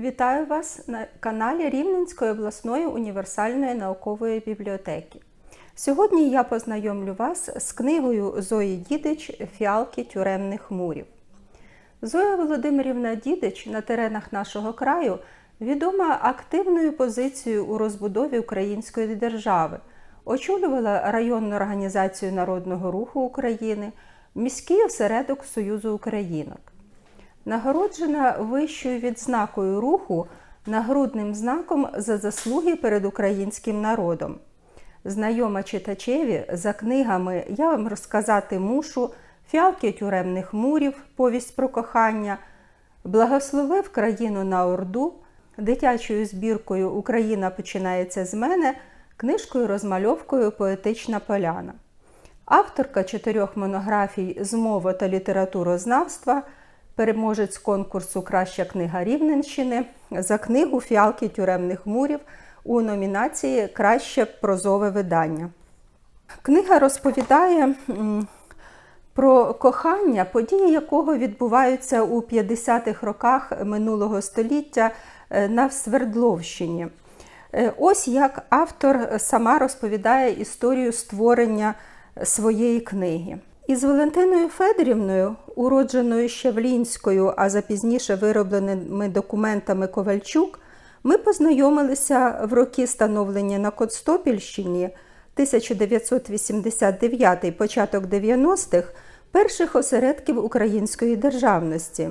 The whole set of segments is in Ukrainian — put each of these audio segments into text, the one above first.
Вітаю вас на каналі Рівненської обласної універсальної наукової бібліотеки. Сьогодні я познайомлю вас з книгою Зої Дідич Фіалки тюремних мурів. Зоя Володимирівна Дідич на теренах нашого краю відома активною позицією у розбудові української держави, очолювала районну організацію Народного руху України, міський осередок Союзу Українок. Нагороджена вищою відзнакою руху нагрудним знаком за заслуги перед українським народом. Знайома читачеві за книгами Я вам розказати мушу, Фіалки тюремних мурів, Повість про кохання, Благословив країну на Орду, дитячою збіркою Україна починається з мене, книжкою розмальовкою Поетична поляна. Авторка чотирьох монографій з мови та літературознавства, переможець конкурсу Краща книга Рівненщини за книгу Фіалки тюремних мурів у номінації Краще прозове видання. Книга розповідає про кохання, події якого відбуваються у 50-х роках минулого століття е, на Свердловщині. Е, Ось як автор сама розповідає історію створення своєї книги. Із Валентиною Федорівною, уродженою Щавлінською, а запізніше виробленими документами Ковальчук, ми познайомилися в роки становлення на Констопільщині 1989 початок 90-х перших осередків української державності,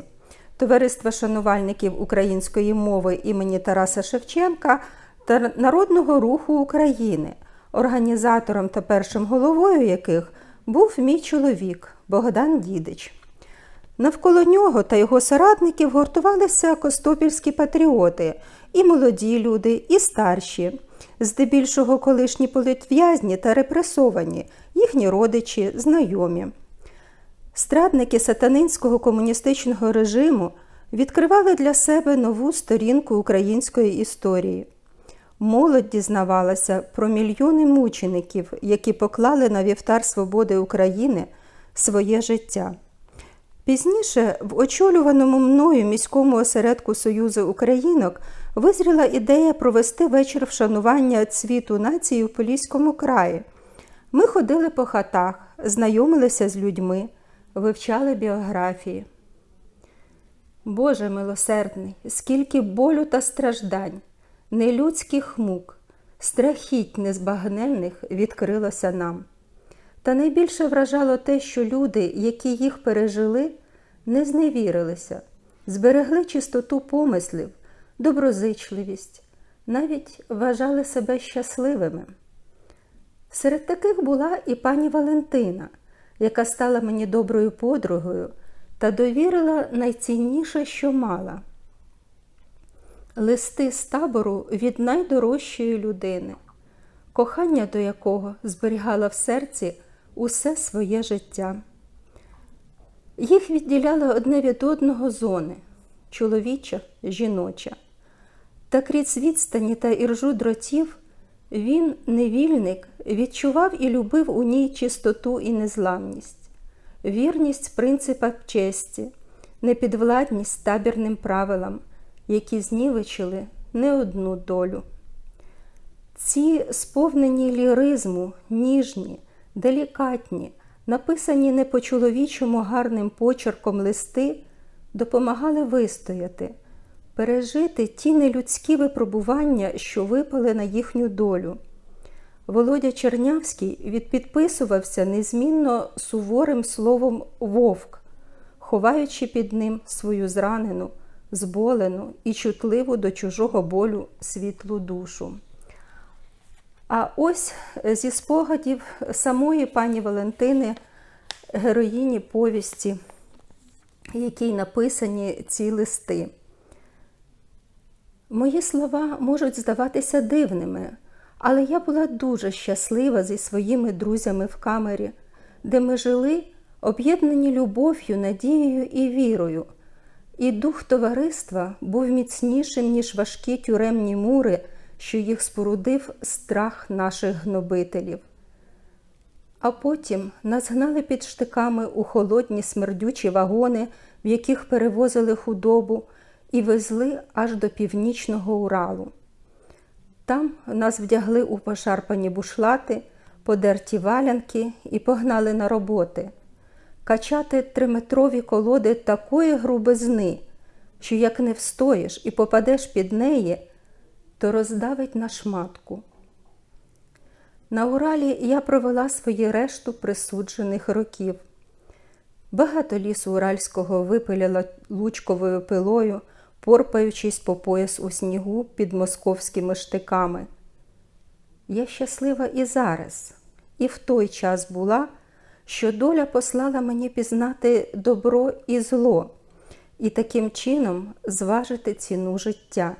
Товариства шанувальників української мови імені Тараса Шевченка та Народного руху України, організатором та першим головою яких був мій чоловік Богдан Дідич. Навколо нього та його соратників гуртувалися костопільські патріоти, і молоді люди, і старші, здебільшого колишні політв'язні та репресовані, їхні родичі, знайомі. Страдники сатанинського комуністичного режиму відкривали для себе нову сторінку української історії. Молодь дізнавалася про мільйони мучеників, які поклали на вівтар свободи України своє життя. Пізніше в очолюваному мною міському осередку Союзу Українок визріла ідея провести вечір вшанування цвіту нації у Поліському краї. Ми ходили по хатах, знайомилися з людьми, вивчали біографії. Боже милосердний, скільки болю та страждань, нелюдських мук, страхіть незбагненних відкрилося нам. Та найбільше вражало те, що люди, які їх пережили, не зневірилися, зберегли чистоту помислів, доброзичливість, навіть вважали себе щасливими. Серед таких була і пані Валентина, яка стала мені доброю подругою та довірила найцінніше, що мала листи з табору від найдорожчої людини, кохання до якого зберігала в серці усе своє життя. Їх відділяли одне від одного зони чоловіча, жіноча. Та крізь відстані та іржу дротів він, невільник, відчував і любив у ній чистоту і незламність, вірність принципах честі, непідвладність табірним правилам, які знівечили не одну долю. Ці сповнені ліризму, ніжні, делікатні, написані не по-чоловічому гарним почерком листи, допомагали вистояти, пережити ті нелюдські випробування, що випали на їхню долю. Володя Чернявський відпідписувався незмінно суворим словом вовк, ховаючи під ним свою зранену, зболену і чутливу до чужого болю світлу душу. А ось зі спогадів самої пані Валентини, героїні повісті, якій написані ці листи. Мої слова можуть здаватися дивними, але я була дуже щаслива зі своїми друзями в камері, де ми жили, об'єднані любов'ю, надією і вірою. І дух товариства був міцнішим, ніж важкі тюремні мури, що їх спорудив страх наших гнобителів. А потім нас гнали під штиками у холодні смердючі вагони, в яких перевозили худобу, і везли аж до північного Уралу. Там нас вдягли у пошарпані бушлати, подерті валянки і погнали на роботи, качати триметрові колоди такої грубизни, що як не встоїш і попадеш під неї, то роздавить на шматку. На Уралі я провела свої решту присуджених років. Багато лісу уральського випиляла лучковою пилою, порпаючись по пояс у снігу під московськими штиками. Я щаслива і зараз, і в той час була, що доля послала мені пізнати добро і зло, і таким чином зважити ціну життя.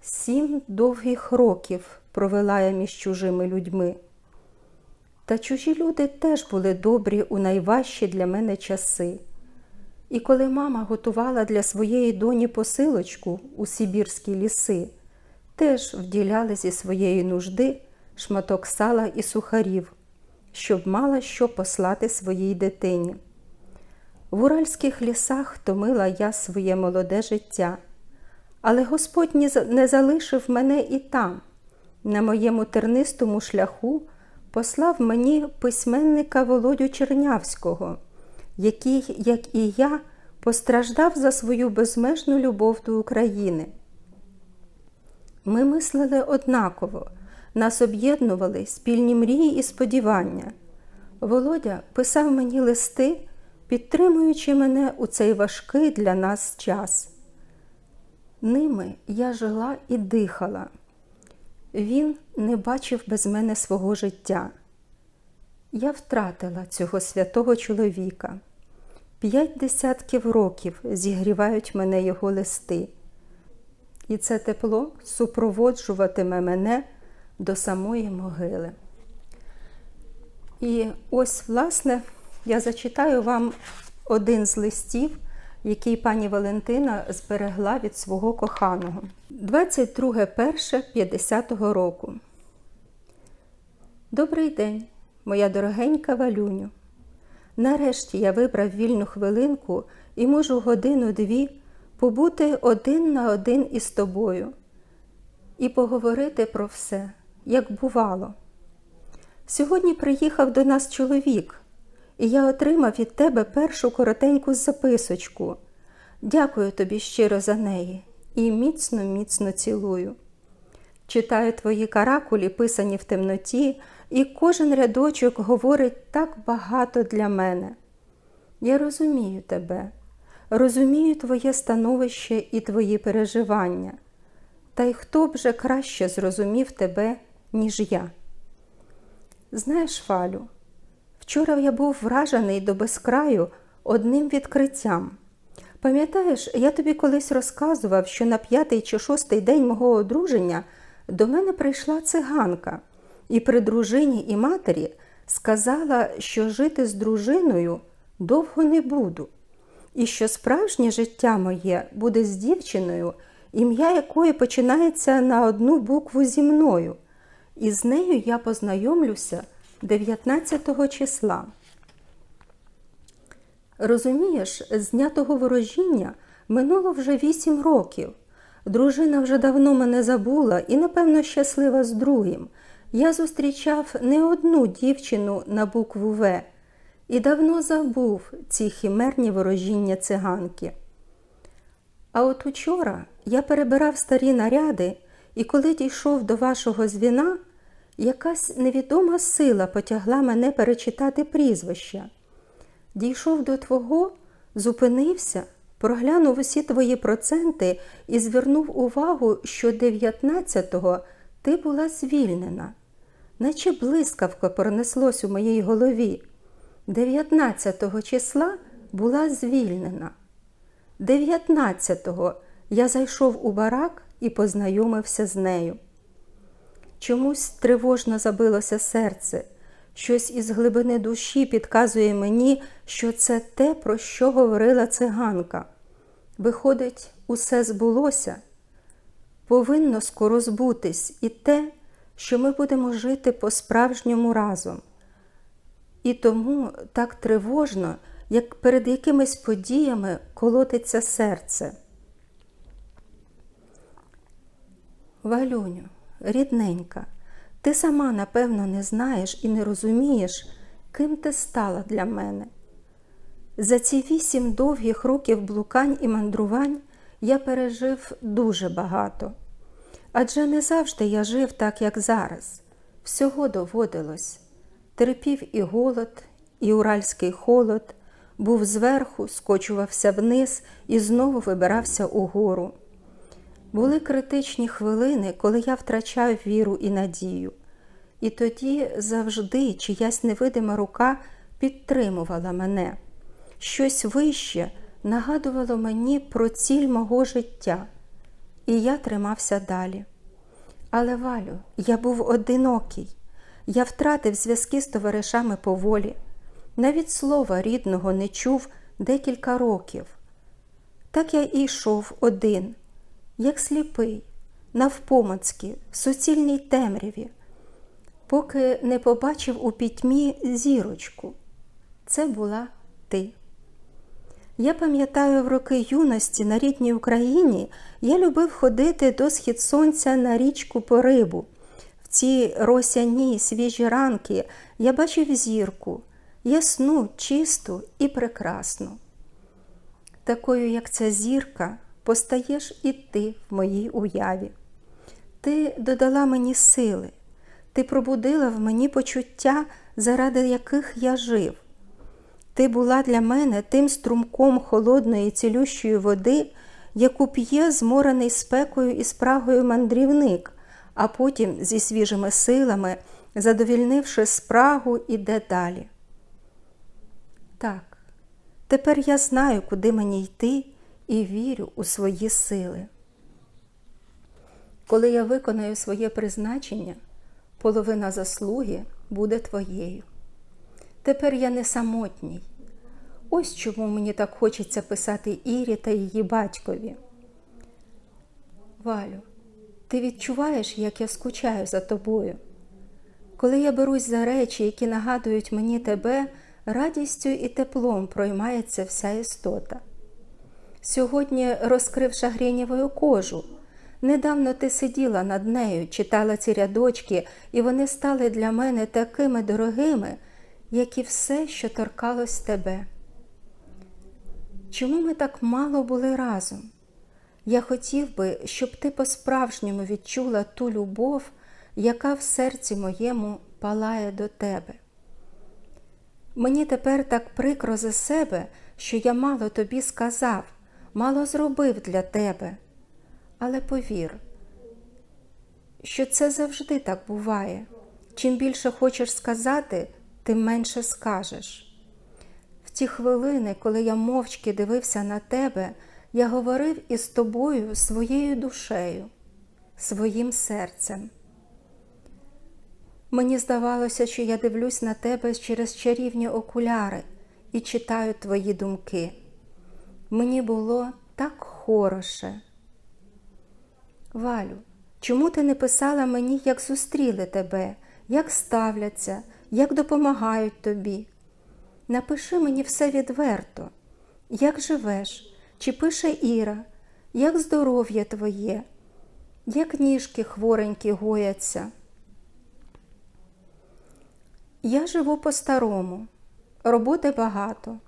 Сім довгих років провела я між чужими людьми. Та чужі люди теж були добрі у найважчі для мене часи. І коли мама готувала для своєї доні посилочку у Сибірські ліси, теж вділяли зі своєї нужди шматок сала і сухарів, щоб мала що послати своїй дитині. В уральських лісах томила я своє молоде життя, але Господь не залишив мене і там, на моєму тернистому шляху послав мені письменника Володю Чернявського, який, як і я, постраждав за свою безмежну любов до України. Ми мислили однаково, нас об'єднували спільні мрії і сподівання. Володя писав мені листи, підтримуючи мене у цей важкий для нас час. Ними я жила і дихала. Він не бачив без мене свого життя. Я втратила цього святого чоловіка. П'ять десятків років зігрівають мене його листи, і це тепло супроводжуватиме мене до самої могили. І ось, власне, я зачитаю вам один з листів, який пані Валентина зберегла від свого коханого. 22.1.50 року. Добрий день, моя дорогенька Валюню. Нарешті я вибрав вільну хвилинку і можу годину-дві побути один на один із тобою і поговорити про все, як бувало. Сьогодні приїхав до нас чоловік, і я отримав від тебе першу коротеньку записочку. Дякую тобі щиро за неї і міцно, міцно цілую. Читаю твої каракулі, писані в темноті, і кожен рядочок говорить так багато для мене. Я розумію тебе, розумію твоє становище і твої переживання, та й хто б же краще зрозумів тебе, ніж я. Знаєш, Фалю, вчора я був вражений до безкраю одним відкриттям. Пам'ятаєш, я тобі колись розказував, що на п'ятий чи шостий день мого одруження до мене прийшла циганка і при дружині і матері сказала, що жити з дружиною довго не буду, і що справжнє життя моє буде з дівчиною, ім'я якої починається на одну букву зі мною, і з нею я познайомлюся 19 числа. Розумієш, з дня того ворожіння минуло вже вісім років. Дружина вже давно мене забула і, напевно, щаслива з другим. Я зустрічав не одну дівчину на букву В і давно забув ці хімерні ворожіння циганки. А от учора я перебирав старі наряди, і коли дійшов до вашого звіна, якась невідома сила потягла мене перечитати прізвища. Дійшов до твого, зупинився, проглянув усі твої проценти і звернув увагу, що 19-го ти була звільнена, наче блискавка пронеслось у моїй голові. 19-го числа була звільнена. 19-го я зайшов у барак і познайомився з нею. Чомусь тривожно забилося серце. Щось із глибини душі підказує мені, що це те, про що говорила циганка. Виходить, усе збулося. Повинно скоро збутись і те, що ми будемо жити по-справжньому разом. І тому так тривожно, як перед якимись подіями колотиться серце. Валюню рідненька, ти сама напевно не знаєш і не розумієш, ким ти стала для мене. За ці вісім довгих років блукань і мандрувань я пережив дуже багато. Адже не завжди я жив так, як зараз. Всього доводилось. Терпів і голод, і уральський холод, був зверху, скочувався вниз і знову вибирався угору. Були критичні хвилини, коли я втрачав віру і надію, і тоді завжди чиясь невидима рука підтримувала мене. Щось вище нагадувало мені про ціль мого життя, і я тримався далі. Але, Валю, я був одинокий, я втратив зв'язки з товаришами по волі, навіть слова рідного не чув декілька років. Так я і йшов один, як сліпий, навпомацьки, в суцільній темряві, поки не побачив у пітьмі зірочку. Це була ти. Я пам'ятаю, в роки юності на рідній Україні я любив ходити до схід сонця на річку по рибу. В ці росяні свіжі ранки я бачив зірку, ясну, чисту і прекрасну. Такою, як ця зірка, постаєш і ти в моїй уяві. Ти додала мені сили, ти пробудила в мені почуття, заради яких я жив. Ти була для мене тим струмком холодної цілющої води, яку п'є зморений спекою і спрагою мандрівник, а потім зі свіжими силами, задовільнивши спрагу, іде далі. Так, тепер я знаю, куди мені йти, і вірю у свої сили. Коли я виконаю своє призначення, половина заслуги буде твоєю. Тепер я не самотній. Ось чому мені так хочеться писати Ірі та її батькові. Валю, ти відчуваєш, як я скучаю за тобою. Коли я берусь за речі, які нагадують мені тебе, радістю і теплом проймається вся істота. Сьогодні, розкривши грінєвою кожу, недавно ти сиділа над нею, читала ці рядочки, і вони стали для мене такими дорогими, як і все, що торкалось тебе. Чому ми так мало були разом? Я хотів би, щоб ти по-справжньому відчула ту любов, яка в серці моєму палає до тебе. Мені тепер так прикро за себе, що я мало тобі сказав, мало зробив для тебе. Але повір, що це завжди так буває. Чим більше хочеш сказати, тим менше скажеш. В ті хвилини, коли я мовчки дивився на тебе, я говорив із тобою своєю душею, своїм серцем. Мені здавалося, що я дивлюсь на тебе через чарівні окуляри і читаю твої думки. Мені було так хороше. Валю, чому ти не писала мені, як зустріли тебе, як ставляться, як допомагають тобі? Напиши мені все відверто, як живеш, чи пише Іра, як здоров'я твоє, як ніжки хворенькі гояться. Я живу по-старому, роботи багато.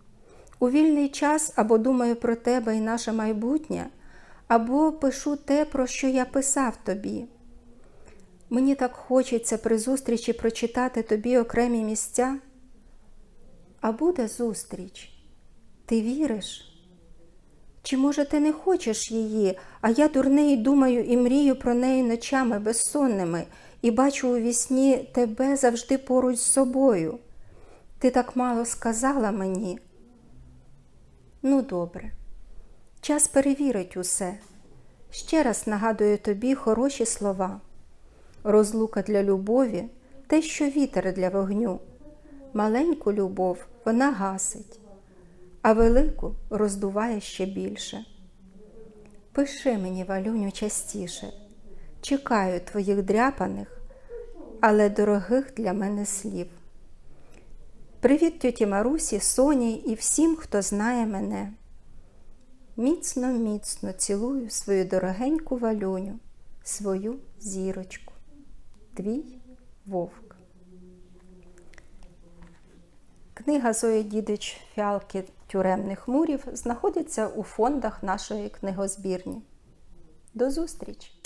У вільний час або думаю про тебе і наше майбутнє, або пишу те, про що я писав тобі. Мені так хочеться при зустрічі прочитати тобі окремі місця. А буде зустріч, ти віриш? Чи, може, ти не хочеш її, а я дурний думаю і мрію про неї ночами безсонними і бачу у вісні тебе завжди поруч з собою. Ти так мало сказала мені. Ну, добре, час перевірить усе. Ще раз нагадую тобі хороші слова. Розлука для любові те, що вітер для вогню. Маленьку любов вона гасить, а велику роздуває ще більше. Пиши мені, Валюню, частіше, чекаю твоїх дряпаних, але дорогих для мене слів. Привіт тьоті Марусі, Соні і всім, хто знає мене. Міцно, міцно цілую свою дорогеньку валюню, свою зірочку. Твій вовк. Книга Зої Дідич Фіалки тюремних мурів знаходиться у фондах нашої книгозбірні. До зустрічі!